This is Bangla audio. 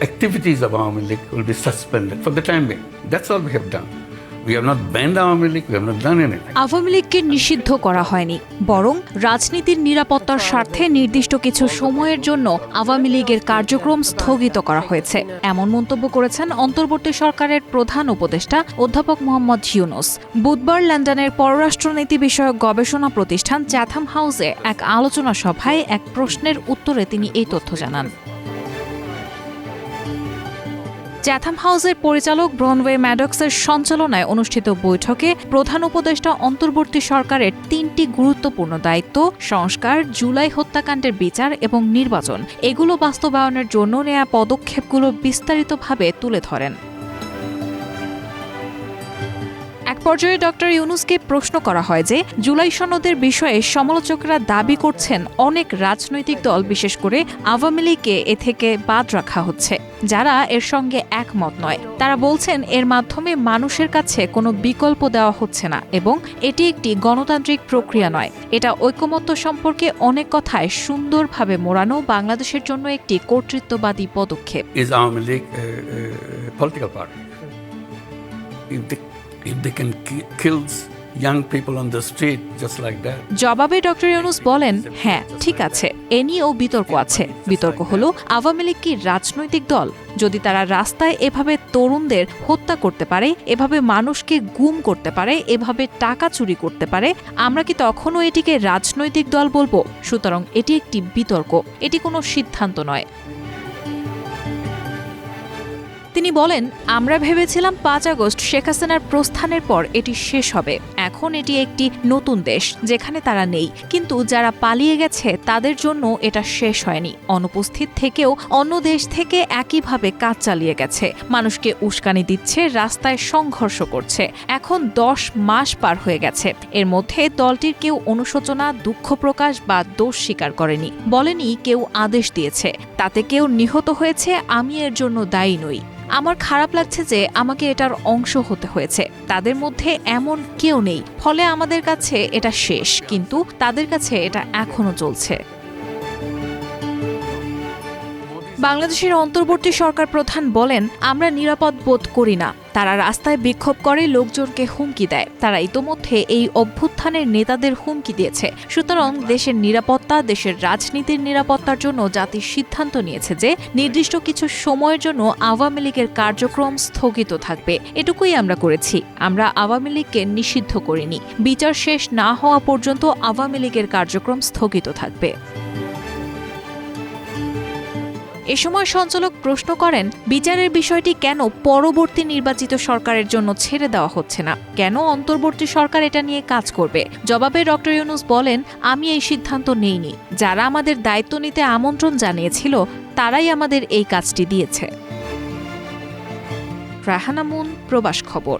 activities of Awami League will be suspended for the time being. That's all we have done. We have not banned Awami League, we have not done anything. Awami লীগকে নিষিদ্ধ করা হয়নি বরং রাজনীতির নিরাপত্তার স্বার্থে নির্দিষ্ট কিছু সময়ের জন্য আওয়ামী লীগের কার্যক্রম স্থগিত করা হয়েছে এমন মন্তব্য করেছেন অন্তর্বর্তী সরকারের প্রধান উপদেষ্টা অধ্যাপক মোহাম্মদ ইউনুস বুধবার লন্ডনের পররাষ্ট্রনীতি বিষয়ক গবেষণা প্রতিষ্ঠান চ্যাথাম হাউসে এক আলোচনা সভায় এক প্রশ্নের উত্তরে তিনি এই তথ্য জানান চ্যাথাম হাউসের পরিচালক ব্রনওয়ে ম্যাডক্সের সঞ্চালনায় অনুষ্ঠিত বৈঠকে প্রধান উপদেষ্টা অন্তর্বর্তী সরকারের তিনটি গুরুত্বপূর্ণ দায়িত্ব, সংস্কার, জুলাই হত্যাকাণ্ডের বিচার এবং নির্বাচন। এগুলো বাস্তবায়নের জন্য নেয়া পদক্ষেপগুলো বিস্তারিতভাবে তুলে ধরেন। পর্যায়ে ডক্টর ইউনুসকে প্রশ্ন করা হয় যে, জুলাই সনদের বিষয়ে সমালোচকরা দাবি করছেন অনেক রাজনৈতিক দল, বিশেষ করে আওয়ামী লীগকে এ থেকে বাদ রাখা হচ্ছে। যারা এর সঙ্গে একমত নয়। তারা বলছেন, এর মাধ্যমে মানুষের কাছে কোনো বিকল্প দেওয়া হচ্ছে না এবং এটি একটি গণতান্ত্রিক প্রক্রিয়া নয়। এটা ঐকমত্য সম্পর্কে অনেক কথায় সুন্দরভাবে মোড়ানো বাংলাদেশের জন্য একটি কর্তৃত্ববাদী পদক্ষেপ। If they can ki- kill young people on the street just like that, জবাবে ডক্টর ইউনুস বলেন হ্যাঁ ঠিক আছে এ নিয়েও বিতর্ক আছে। বিতর্ক হলো আওয়ামী লীগ কি রাজনৈতিক দল? যদি তারা রাস্তায় এভাবে তরুণদের হত্যা করতে পারে এভাবে মানুষকে গুম করতে পারে এভাবে টাকা চুরি করতে পারে আমরা কি তখনও এটিকে রাজনৈতিক দল বলব? সুতরাং এটি একটি বিতর্ক। এটি কোনো সিদ্ধান্ত নয়। তিনি বলেন, আমরা ভেবেছিলাম পাঁচ আগস্ট শেখ হাসিনার প্রস্থানের পর এটি শেষ হবে। এখন এটি একটি নতুন দেশ যেখানে তারা নেই। কিন্তু যারা পালিয়ে গেছে তাদের জন্য এটা শেষ হয়নি। অনুপস্থিত থেকেও অন্য দেশ থেকে একইভাবে কাজ চালিয়ে গেছে। মানুষকে উস্কানি দিচ্ছে, রাস্তায় সংঘর্ষ করছে। এখন দশ মাস পার হয়ে গেছে। এর মধ্যে দলটির কেউ অনুশোচনা, দুঃখ প্রকাশ বা দোষ স্বীকার করেনি। বলেনি কেউ আদেশ দিয়েছে। তাতে কেউ নিহত হয়েছে, আমি এর জন্য দায়ী নই। আমার খারাপ লাগছে যে আমাকে এটার অংশ হতে হয়েছে। তাদের মধ্যে এমন কেউ নেই। ফলে আমাদের কাছে এটা শেষ, কিন্তু তাদের কাছে এটা এখনও চলছে। বাংলাদেশের অন্তর্বর্তী সরকার প্রধান বলেন, আমরা নিরাপদ বোধ করি না। তারা রাস্তায় বিক্ষোভ করে, লোকজনকে হুমকি দেয়। তারা ইতোমধ্যে এই অভ্যুত্থানের নেতাদের হুমকি দিয়েছে। সুতরাং দেশের নিরাপত্তা, দেশের রাজনীতির নিরাপত্তার জন্য জাতি সিদ্ধান্ত নিয়েছে যে, নির্দিষ্ট কিছু সময়ের জন্য আওয়ামী লীগের কার্যক্রম স্থগিত থাকবে। এটুকুই আমরা করেছি। আমরা আওয়ামী লীগকে নিষিদ্ধ করিনি। বিচার শেষ না হওয়া পর্যন্ত আওয়ামী লীগের কার্যক্রম স্থগিত থাকবে। এ সময় সঞ্চালক প্রশ্ন করেন, বিচারের বিষয়টি কেন পরবর্তী নির্বাচিত সরকারের জন্য ছেড়ে দেওয়া হচ্ছে না? কেন অন্তর্বর্তী সরকার এটা নিয়ে কাজ করবে? জবাবে ডক্টর ইউনুস বলেন, আমি এই সিদ্ধান্ত নেইনি। যারা আমাদের দায়িত্ব নিতে আমন্ত্রণ জানিয়েছিল, তারাই আমাদের এই কাজটি দিয়েছে। রাহানামুন প্রবাস খবর।